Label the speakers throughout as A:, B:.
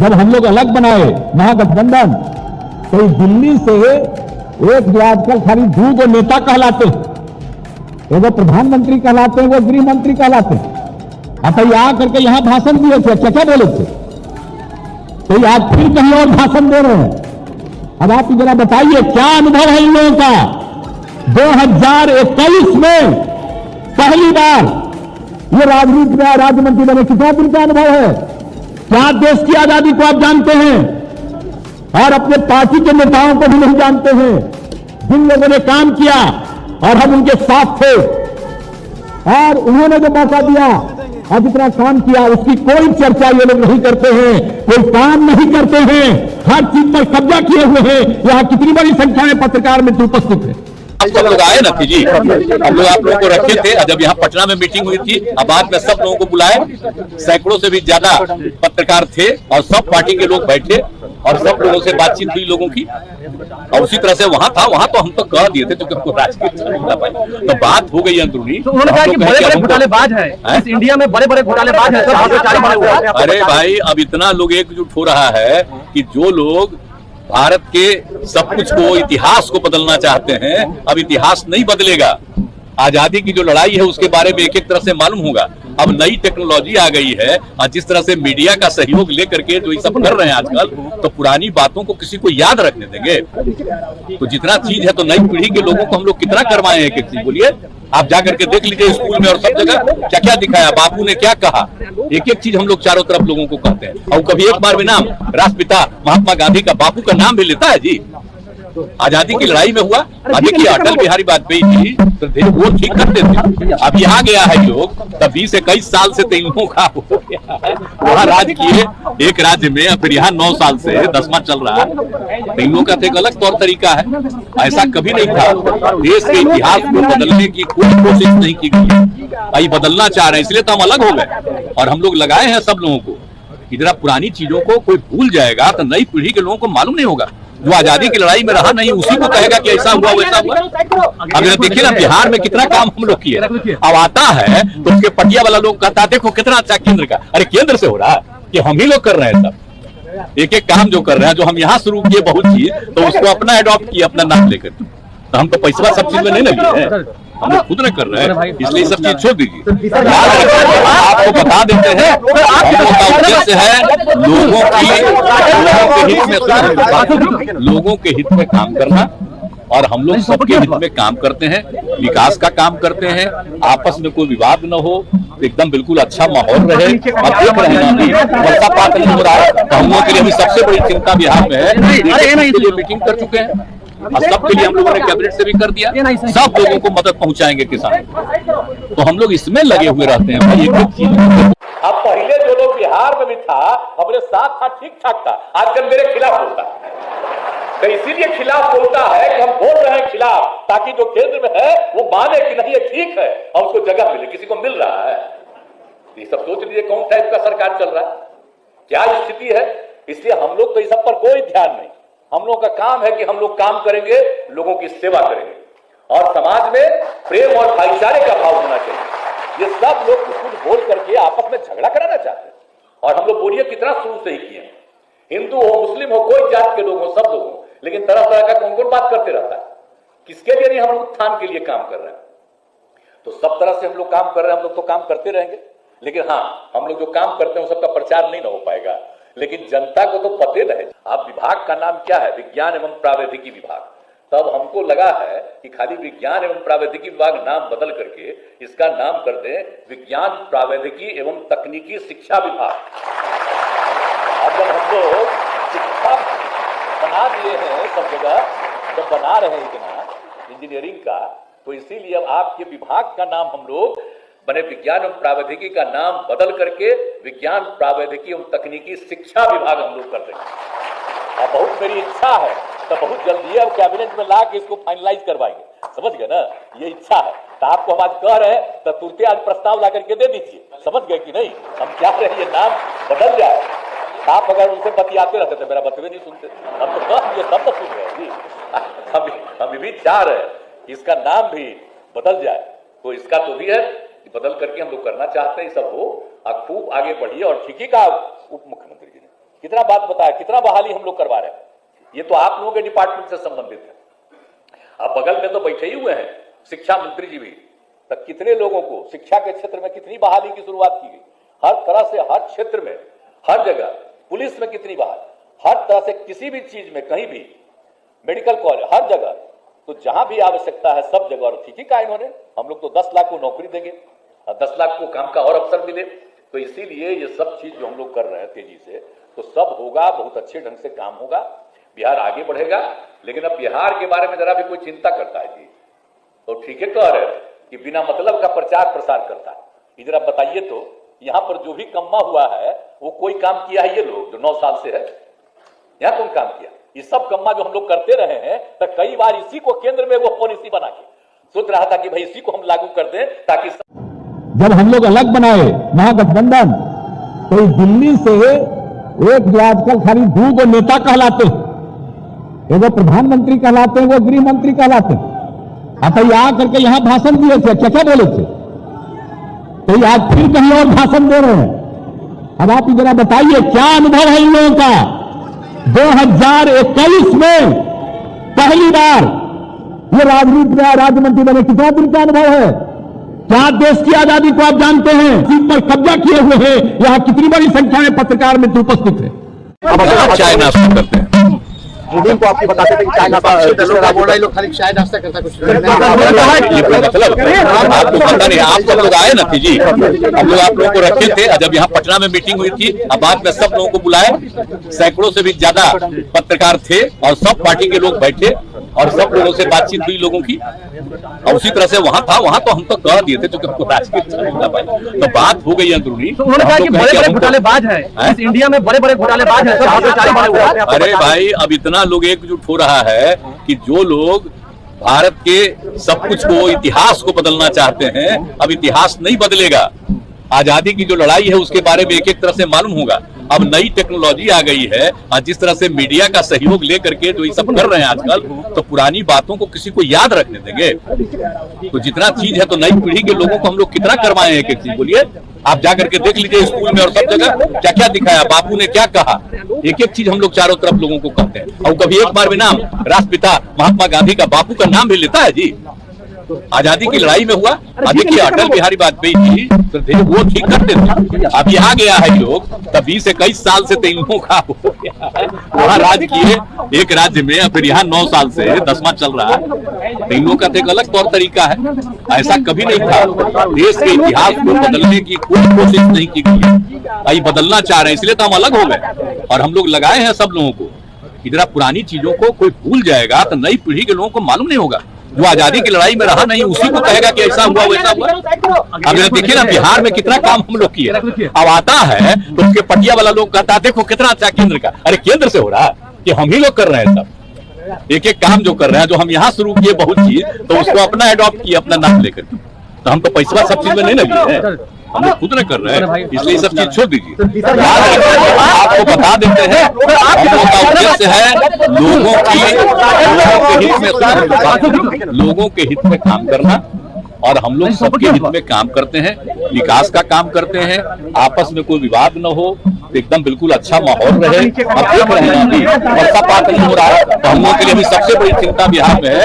A: जब हम लोग अलग बनाए महागठबंधन तो दिल्ली से एक जो आजकल खाली दू गो नेता कहलाते हैं। एगो प्रधानमंत्री कहलाते हैं, वो गृह मंत्री कहलाते हैं। अच्छा ये आ करके यहाँ भाषण दिए थे, क्या क्या बोले थे? तो आज फिर कहीं और भाषण दे रहे हैं। अब आप जरा बताइए, क्या अनुभव है इन लोगों का? 2021 में पहली बार ये राजनीति में राज्य मंत्री बने, कितना दिन का अनुभव है? क्या देश की आज़ादी को आप जानते हैं और अपने पार्टी के नेताओं को भी नहीं जानते हैं। जिन लोगों ने काम किया और हम उनके साथ थे और उन्होंने जो मौका दिया और जितना काम किया, उसकी कोई चर्चा ये लोग नहीं करते हैं। कोई काम नहीं करते हैं। हर चीज़ पर कब्जा किए हुए हैं। यहाँ कितनी बड़ी संख्या में पत्रकार मित्र उपस्थित है।
B: सब लोग आए ना जी हम लोग आप लोगों को रखे थे जब यहाँ पटना में मीटिंग हुई थी अब बाद में सब लोगों को बुलाए सैकड़ों से भी ज़्यादा पत्रकार थे और सब पार्टी के लोग बैठे और सब लोगों से बातचीत हुई लोगों की और उसी तरह से वहाँ था वहाँ तो हम तो कह दिए थे क्योंकि हमको राजकीय तो बात हो गई अंदरूनी।
C: तो उन्होंने कहा
B: हम
C: कि बड़े बड़े घोटालेबाज हैं? इस इंडिया में बड़े बड़े घोटालेबाज हैं
B: अरे भाई अब इतना लोग एकजुट हो रहा है कि जो लोग भारत के सब कुछ को, इतिहास को बदलना चाहते हैं, अब इतिहास नहीं बदलेगा। आज़ादी की जो लड़ाई है, उसके बारे में एक एक तरह से मालूम होगा। अब नई टेक्नोलॉजी आ गई है, और जिस तरह से मीडिया का सहयोग लेकर के जो ये सब कर रहे हैं आजकल तो पुरानी बातों को किसी को याद रखने देंगे। तो जितना चीज़ है तो नई पीढ़ी के लोगों को हम लोग कितना करवाए एक एक चीज़? बोलिए। आप जाकर के देख लीजिए स्कूल में और सब जगह क्या क्या दिखाया, बापू ने क्या कहा? एक एक चीज़ हम लोग चारों तरफ़ लोगों को कहते हैं। और कभी एक बार भी नाम, राष्ट्रपिता महात्मा गांधी का बापू का नाम भी लेता है जी। आज़ादी की लड़ाई में हुआ। अब देखिए अटल बिहारी वाजपेयी जी तो वो ठीक करते थे। अब यहाँ गया है लोग तब बीस इक्कीस साल से तो इन लोगों का हो गया वहाँ राज किए एक राज्य में फिर यहाँ नौ साल से दसवा चल रहा है। तो इन लोगों का तो एक अलग तौर तरीका है। ऐसा कभी नहीं था। देश के इतिहास को बदलने की कोई कोशिश नहीं की गई। आई बदलना चाह रहे हैं इसलिए तो हम अलग हो गए। और हम लोग लगाए हैं सब लोगों को। कि जरा पुरानी चीज़ों को कोई भूल जाएगा तो नई पीढ़ी के लोगों को मालूम नहीं होगा। जो आज़ादी की लड़ाई में रहा नहीं, उसी को कहेगा कि ऐसा हुआ, वैसा हुआ। अब जरा देखिए ना, बिहार में कितना काम हम लोग किए। अब आता है तो उसके पटिया वाला लोग कहता देखो, कितना अच्छा केंद्र का। अरे, केंद्र से हो रहा है कि हम ही लोग कर रहे हैं सब। एक एक काम जो कर रहे हैं, जो हम यहाँ शुरू किए बहुत चीज़ तो उसको अपना एडॉप्ट किया, अपना नाम लेकर। तो हम तो पैसा सब चीज़ में नहीं लगे हैं हम लोग खुद नहीं कर रहे हैं इसलिए सब चीज़ छोड़ दीजिए आपको बता देते हैं उद्देश्य है लोगों की लोगों के हित में लोगों के हित में काम करना और हम लोग सबके हित में काम करते हैं विकास का काम करते हैं आपस में कोई विवाद न हो एकदम बिल्कुल अच्छा माहौल रहे अब देख रहे हैं अभी वर्षापात नहीं हो रहा है तो हम लोग के लिए अभी सबसे बड़ी चिंता बिहार में है मीटिंग कर चुके हैं और सबके लिए हम लोगों ने कैबिनेट से भी कर दिया। सब लोगों को मदद पहुंचाएँगे किसान। तो हम लोग इसमें लगे हुए रहते हैं। भाई एक एक चीज़।
D: अब पहले जो लोग बिहार में भी था अपने साथ था ठीक ठाक था। आजकल मेरे खिलाफ बोलता है। तो इसीलिए खिलाफ बोलता है कि हम बोल रहे हैं खिलाफ ताकि जो केंद्र में है वो माने कि नहीं ये ठीक है और उसको जगह मिले किसी को मिल रहा है। ये सब सोच लीजिए कौन टाइप का सरकार चल रहा है? क्या स्थिति है? इसलिए हम लोग तो इस सब पर कोई ध्यान नहीं। हम लोगों का काम है कि हम लोग काम करेंगे, लोगों की सेवा करेंगे। और समाज में प्रेम और भाईचारे का भाव होना चाहिए। ये सब लोग कुछ कुछ बोल करके आपस में झगड़ा कराना चाहते हैं। और हम लोग बोलिए, कितना शुरू से ही किए। हिंदू हो, मुस्लिम हो, कोई जात के लोग हो, सब लोग हो। लेकिन तरह तरह का कौन कौन बात करते रहता है? किसके लिए नहीं, हम लोग उत्थान के लिए काम कर रहे हैं। तो सब तरह से हम लोग काम कर रहे हैं, हम लोग तो काम करते रहेंगे। लेकिन हाँ हम लोग जो काम करते हैं, वो सबका प्रचार नहीं ना हो पाएगा। लेकिन जनता को तो पते रहे। आप विभाग का नाम क्या है? विज्ञान एवं प्रावैधिकी विभाग। तब हमको लगा है कि खाली विज्ञान एवं प्रावैधिकी विभाग नाम बदल करके इसका नाम कर दें विज्ञान प्रावैधिकी एवं तकनीकी शिक्षा विभाग। अब जब हम लोग शिक्षा बना दिए हैं सब जगह, जब बना रहे हैं इतना, इंजीनियरिंग का तो इसीलिए अब आपके विभाग का नाम हम लोग बने विज्ञान एवं प्रावैधिकी का नाम बदल करके विज्ञान, प्रावैधिकी एवं तकनीकी शिक्षा विभाग हम लोग कर देंगे और बहुत मेरी इच्छा है तो बहुत जल्दी अब कैबिनेट में ला के इसको फाइनलाइज करवाएँगे। समझ गए ना? ये इच्छा है। तो आपको हम आज कह रहे हैं तो तुरंत आज प्रस्ताव ला करके दे दीजिए। समझ गए कि नहीं? हम क्या रहे ये नाम बदल जाए। आप अगर उनसे बतियाते रहते थे मेरा बतवे नहीं सुनते। हम तो कह दिए तब तो सुन रहे जी। हम हम भी चाह रहे हैं इसका नाम भी बदल जाए। तो इसका तो भी है बदल करके हम लोग करना चाहते हैं सब हो। और खूब आगे बढ़िए और ठीक ही कहा उप मुख्यमंत्री जी ने। कितना बात बताया, कितना बहाली हम लोग करवा रहे हैं। ये तो आप लोगों के डिपार्टमेंट से संबंधित है। अब बगल में तो बैठे ही हुए हैं, शिक्षा मंत्री जी भी। तब कितने लोगों को, शिक्षा के क्षेत्र में कितनी बहाली की शुरुआत की गई? हर तरह से, हर क्षेत्र में, हर जगह, पुलिस में कितनी बहाली? हर तरह से किसी भी चीज़ में, कहीं भी, मेडिकल कॉलेज, हर जगह। तो जहाँ भी आवश्यकता है, सब जगह और ठीक ही कहा इन्होंने। हम लोग तो दस लाख को नौकरी देंगे। और दस लाख को काम का और अवसर मिले। तो इसीलिए ये सब चीज़ जो हम लोग कर रहे हैं तेज़ी से तो सब होगा, बहुत अच्छे ढंग से काम होगा। बिहार आगे बढ़ेगा, लेकिन अब बिहार के बारे में जरा भी कोई चिंता करता है जी। तो ठीक है, कह रहे कि बिना मतलब का प्रचार प्रसार करता है। आप बताइए तो यहाँ पर जो भी कम्मा हुआ है, वो कोई काम किया है ये लोग जो नौ साल से है? यहाँ कौन काम किया? ये सब कम्मा जो हम लोग करते रहे हैं तो कई बार इसी को केंद्र में वो पॉलिसी बना के सोच रहा था कि भाई इसी को हम लागू कर दें ताकि सब
A: जब हम लोग अलग बनाए महागठबंधन तो इस दिल्ली से एक जो आजकल खाली दो गो नेता कहलाते हैं। एगो प्रधानमंत्री कहलाते हैं वो गृह मंत्री कहलाते हैं। अच्छा ये आ करके यहाँ भाषण दिए थे, क्या क्या बोले थे? तो ये आज फिर कहीं और भाषण दे रहे हैं। अब आप जरा बताइए, क्या अनुभव है इन लोगों का? 2021 में पहली बार ये राजनीति में राज्य मंत्री बने, कितना दिन का अनुभव है? क्या देश की आज़ादी को आप जानते हैं सीट पर कब्जा किए हुए हैं यहाँ कितनी बड़ी संख्या में पत्रकार मित्र उपस्थित है।
B: आप चाय नाश्ता करते हैं।
C: मोदी को आपकी बताते थे कि चाय नाश्ता
E: लोग खाली चाय नाश्ता करता कुछ
B: ये मतलब पता नहीं आप लोग आए ना जी। हम लोग आप लोगों को रखे थे जब यहाँ पटना में मीटिंग हुई थी अब बाद में सब लोगों को बुलाए सैकड़ों से भी ज़्यादा पत्रकार थे और सब पार्टी के लोग बैठे। और सब लोगों से बातचीत हुई लोगों की। और उसी तरह से वहाँ था वहाँ तो हम तो कह दिए थे क्योंकि हमको राजनीति अच्छा तो बात हो गई अंदरूनी।
C: तो उन्होंने कहा कि बड़े बड़े घोटालेबाज हैं? इस इंडिया में बड़े बड़े घोटालेबाज हैं।
B: अरे भाई अब इतना लोग एकजुट हो रहा है कि जो लोग भारत के सब कुछ को इतिहास को बदलना चाहते हैं अब इतिहास नहीं बदलेगा। आज़ादी की जो लड़ाई है उसके बारे में एक एक तरह से मालूम होगा। अब नई टेक्नोलॉजी आ गई है। और जिस तरह से मीडिया का सहयोग लेकर के जो ये सब कर रहे हैं आजकल तो पुरानी बातों को किसी को याद रखने देंगे। तो जितना चीज़ है तो नई पीढ़ी के लोगों को हम लोग कितना करवाए एक एक चीज़ बोलिए। आप जाकर के देख लीजिए स्कूल में और सब जगह क्या क्या दिखाया, बापू ने क्या कहा। एक एक चीज़ हम लोग चारों तरफ़ लोगों को कहते हैं। और कभी एक बार भी नाम, राष्ट्रपिता महात्मा गांधी का बापू का नाम भी लेता है, जी। आज़ादी की लड़ाई में हुआ। देखिए अटल बिहारी वाजपेयी जी तो वो ठीक करते थे अब यहाँ गया है लोग तब बीस इक्कीस साल से तो इन लोगों का वहाँ राज किए एक राज्य में फिर यहाँ नौ साल से दसवां चल रहा है। तो इन का तो एक अलग तौर तरीका है। ऐसा कभी नहीं था। देश के इतिहास को बदलने की कोई कोशिश नहीं की गई है। अभी बदलना चाह रहे हैं इसलिए तो हम अलग हो गए। और हम लोग लगाए हैं सब लोगों को। इधर पुरानी चीज़ों को कोई भूल जाएगा तो नई पीढ़ी के लोगों को मालूम नहीं होगा। जो आज़ादी की लड़ाई में रहा नहीं, उसी को कहेगा कि ऐसा हुआ, वैसा हुआ। अब देखिए ना, बिहार में कितना काम हम लोग किए। अब आता है तो उसके पटिया वाला लोग कहता है, देखो कितना अच्छा केंद्र का। अरे, केंद्र से हो रहा है कि हम ही लोग कर रहे हैं सब। एक एक काम जो कर रहे हैं, जो हम यहाँ शुरू किए बहुत चीज़ तो उसको अपना एडॉप्ट किए, अपना नाम लेकर। तो हम तो पैसा सब चीज़ में नहीं लगे हैं। हम लोग खुद न कर रहे हैं इसलिए सब चीज़ छोड़ दीजिए। आपको बता देते हैं उद्देश्य है लोगों की लोगों के हित में लोगों के हित में काम करना। और हम लोग सबके हित में काम करते हैं विकास का काम करते हैं आपस में कोई विवाद न हो तो एकदम बिल्कुल अच्छा माहौल रहे अब देख रहे हैं वर्षा पात नहीं हो रहा है तो हम लोगों के लिए भी सबसे बड़ी चिंता बिहार में है।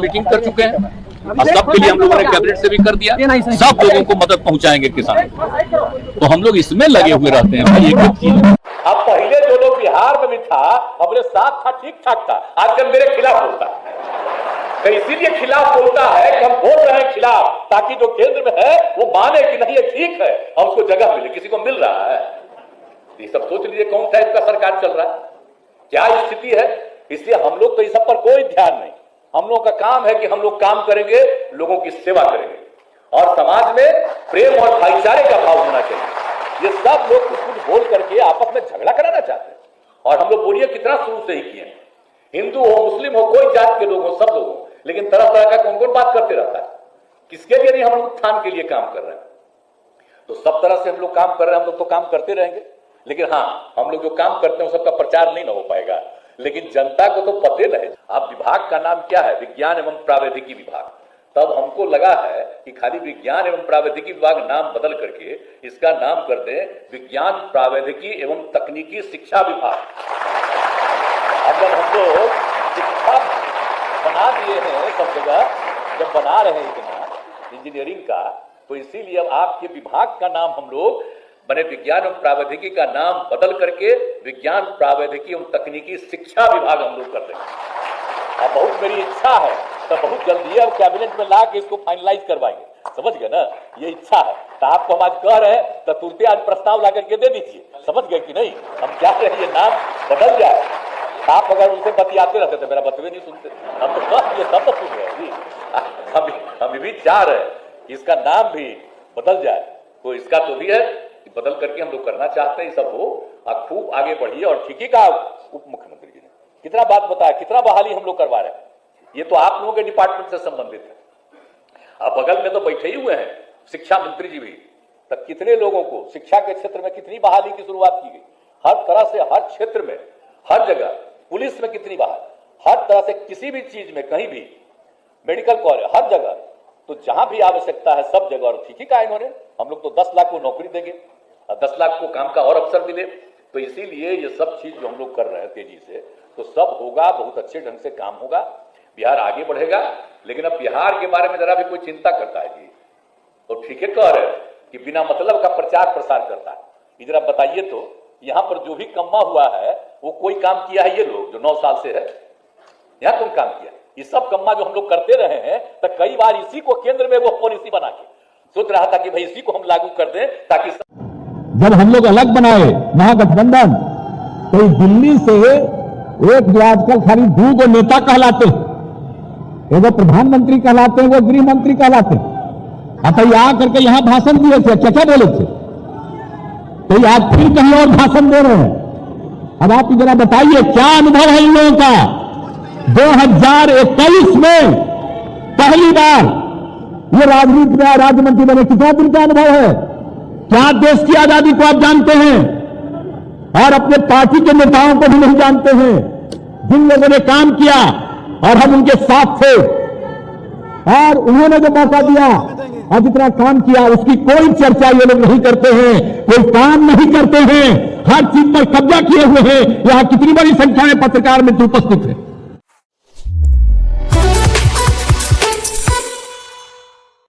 B: मीटिंग कर चुके हैं। और सबके लिए हम लोगों ने कैबिनेट से भी कर दिया। सब लोगों को मदद पहुंचाएँगे किसान। तो हम लोग इसमें लगे हुए रहते हैं। भाई एक एक चीज़
D: अब पहले जो लोग बिहार में भी था अपने साथ था ठीक ठाक था। आजकल मेरे खिलाफ बोलता है। तो इसीलिए खिलाफ बोलता है कि हम बोल रहे हैं खिलाफ ताकि जो केंद्र में है वो माने कि नहीं ये ठीक है। और उसको जगह मिले किसी को मिल रहा है। ये सब सोच लीजिए कौन सा इसका सरकार चल रहा है? क्या स्थिति है? इसलिए हम लोग तो इस सब पर कोई ध्यान नहीं। हम लोगों का काम है कि हम लोग काम करेंगे, लोगों की सेवा करेंगे। और समाज में प्रेम और भाईचारे का भाव होना चाहिए। ये सब लोग कुछ कुछ बोल करके आपस में झगड़ा कराना चाहते हैं। और हम लोग बोलिए कितना शुरू से ही किए हिंदू हो, मुस्लिम हो, कोई जात के लोग हो, सब लोग हो। लेकिन तरह तरह का कौन कौन बात करते रहता है? किसके लिए नहीं, हम लोग उत्थान के लिए काम कर रहे हैं। तो सब तरह से हम लोग काम कर रहे हैं, हम लोग तो काम करते रहेंगे। लेकिन हाँ हम लोग जो काम करते हैं सबका प्रचार नहीं ना हो पाएगा। लेकिन जनता को तो पते रहे। आप विभाग का नाम क्या है? विज्ञान एवं प्रावैधिकी विभाग। तब हमको लगा है कि खाली विज्ञान एवं प्रावैधिकी विभाग नाम बदल करके इसका नाम कर दें विज्ञान, प्रावैधिकी एवं तकनीकी शिक्षा विभाग। अब जब हम लोग शिक्षा बना दिए हैं सब जगह, जब बना रहे हैं इतना, इंजीनियरिंग का तो इसीलिए अब आपके विभाग का नाम हम लोग बने विज्ञान एवं प्रावैधिकी का नाम बदल करके विज्ञान, प्रावैधिकी एवं तकनीकी शिक्षा विभाग हम लोग कर देंगे अब बहुत मेरी इच्छा है तो बहुत जल्दी अब कैबिनेट में ला के इसको फाइनलाइज करवाएँगे। समझ गए ना? ये इच्छा है। तो आपको हम आज कह रहे हैं तो तुरंत आज प्रस्ताव ला करके दे दीजिए। समझ गए कि नहीं? हम क्या रहे ये नाम बदल जाए। आप अगर उनसे बतियाते रहते थे मेरा बतवे नहीं सुनते। हम तो कह दिए तब तो सुन रहे हैं जी। हम हम भी चाह रहे हैं कि इसका नाम भी बदल जाए। तो इसका तो भी है बदल करके हम लोग करना चाहते हैं सब हो। और खूब आगे बढ़िए और ठीक ही कहा उप मुख्यमंत्री जी ने। कितना बात बताया, कितना बहाली हम लोग करवा रहे हैं। ये तो आप लोगों के डिपार्टमेंट से संबंधित है। अब बगल में तो बैठे ही हुए हैं, शिक्षा मंत्री जी भी। तब कितने लोगों को, शिक्षा के क्षेत्र में कितनी बहाली की शुरुआत की गई? हर तरह से, हर क्षेत्र में, हर जगह, पुलिस में कितनी बहाल। हर तरह से किसी भी चीज़ में, कहीं भी, मेडिकल कॉलेज, हर जगह। तो जहाँ भी आवश्यकता है, सब जगह और ठीक ही कहा इन्होंने। हम लोग तो दस लाख को नौकरी देंगे। दस लाख को काम का और अवसर मिले। तो इसीलिए ये सब चीज़ जो हम लोग कर रहे हैं तेज़ी से तो सब होगा, बहुत अच्छे ढंग से काम होगा। बिहार आगे बढ़ेगा, लेकिन अब बिहार के बारे में जरा भी कोई चिंता करता है जी। तो ठीक है कह रहे कि बिना मतलब का प्रचार प्रसार करता है। जरा बताइए तो यहाँ पर जो भी कम्मा हुआ है, वो कोई काम किया है ये लोग जो नौ साल से है? यहाँ कौन काम किया ये सब कम्मा जो हम लोग करते रहे हैं तो कई बार इसी को केंद्र में वो पॉलिसी बना के सोच रहा था कि भाई इसी को हम लागू कर दें ताकि सब
A: जब हम लोग अलग बनाए महागठबंधन तो दिल्ली से एक जो आजकल खाली दू गो नेता कहलाते हैं। एगो प्रधानमंत्री कहलाते हैं, वो गृह मंत्री कहलाते हैं। अतः ये आ करके यहाँ भाषण दिए थे, क्या क्या बोले थे? तो आज फिर कहीं और भाषण दे रहे हैं। अब आप जरा बताइए, क्या अनुभव है इन लोगों का? 2021 में पहली बार ये राजनीति में राज्य मंत्री बने, कितना दिन का अनुभव है? क्या देश की आज़ादी को आप जानते हैं, और अपने पार्टी के नेताओं को भी नहीं जानते हैं। जिन लोगों ने काम किया, और हम उनके साथ थे, और उन्होंने जो मौका दिया और जितना काम किया, उसकी कोई चर्चा ये लोग नहीं करते हैं, कोई काम नहीं करते हैं। हर चीज़ पर कब्जा किए हुए हैं। यहाँ कितनी बड़ी संख्या में पत्रकार मित्र उपस्थित है।